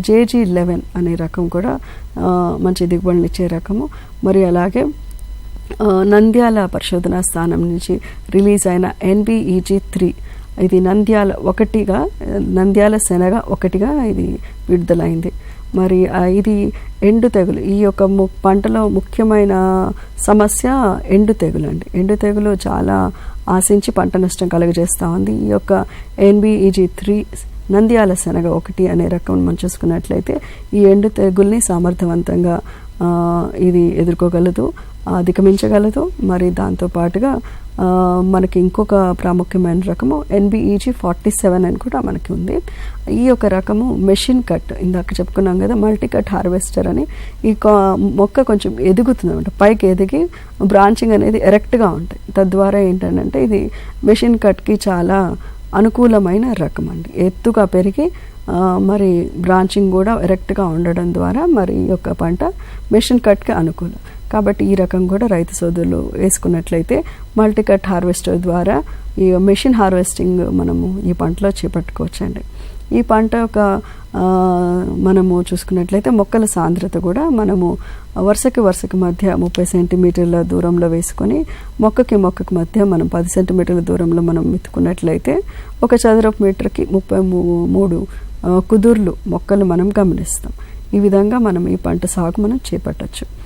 JG eleven అనే రకం కూడా మంచి దిగుబడిని ఇచ్చే రకము. మరి అలాగే నంద్యాల పరిశోధనా స్థానం నుంచి రిలీజ్ అయిన ఎన్బిఈజీ త్రీ ఇది నంద్యాల ఒకటిగా నంద్యాల శనగ ఒకటిగా ఇది విడుదలైంది. మరి ఇది ఎండు తెగులు ఈ యొక్క ము- పంటలో ముఖ్యమైన సమస్య ఎండు తెగులు అండి. ఎండు తెగులు చాలా ఆశించి పంట నష్టం కలుగజేస్తూ ఉంది. ఈ యొక్క ఎన్బిఈజీ త్రీ నంద్యాల శనగ ఒకటి అనే రకం మనం చూసుకున్నట్లయితే ఈ ఎండు తెగుల్ని సమర్థవంతంగా ఇది ఎదుర్కోగలదు అధిగమించగలదు. మరి దాంతోపాటుగా మనకి ఇంకొక ప్రాముఖ్యమైన రకము ఎన్బిఈజీ ఫార్టీ సెవెన్ అని కూడా మనకి ఉంది. ఈ యొక్క రకము మెషిన్ కట్ ఇందాక చెప్పుకున్నాం కదా మల్టీ కట్ హార్వెస్టర్ అని. ఈ మొక్క కొంచెం ఎదుగుతుంది అనమాట. పైకి ఎదిగి బ్రాంచింగ్ అనేది ఎరెక్ట్గా ఉంటాయి. తద్వారా ఏంటంటే ఇది మెషిన్ కట్కి చాలా అనుకూలమైన రకం అండి. ఎత్తుగా పెరిగి మరి బ్రాంచింగ్ కూడా ఎరెక్ట్గా ఉండడం ద్వారా మరి ఈ యొక్క పంట మెషిన్ కట్కి అనుకూలం. కాబట్టి ఈ రకం కూడా రైతు సోదరులు వేసుకున్నట్లయితే మల్టీ కట్ హార్వెస్టర్ ద్వారా ఈ మెషిన్ హార్వెస్టింగ్ మనము ఈ పంటలో చేపట్టుకోవచ్చండి. ఈ పంట ఒక మనము చూసుకున్నట్లయితే మొక్కల సాంద్రత కూడా మనము వరుసకి వరుసకి మధ్య ముప్పై సెంటీమీటర్ల దూరంలో వేసుకొని మొక్కకి మొక్కకి మధ్య మనం పది సెంటీమీటర్ల దూరంలో మనం మెత్తుకున్నట్లయితే ఒక చదరపు మీటర్కి ముప్పై మూ- మూడు కుదుర్లు మొక్కలు మనం గమనిస్తాం. ఈ విధంగా మనం ఈ పంట సాగు మనం చేపట్టచ్చు.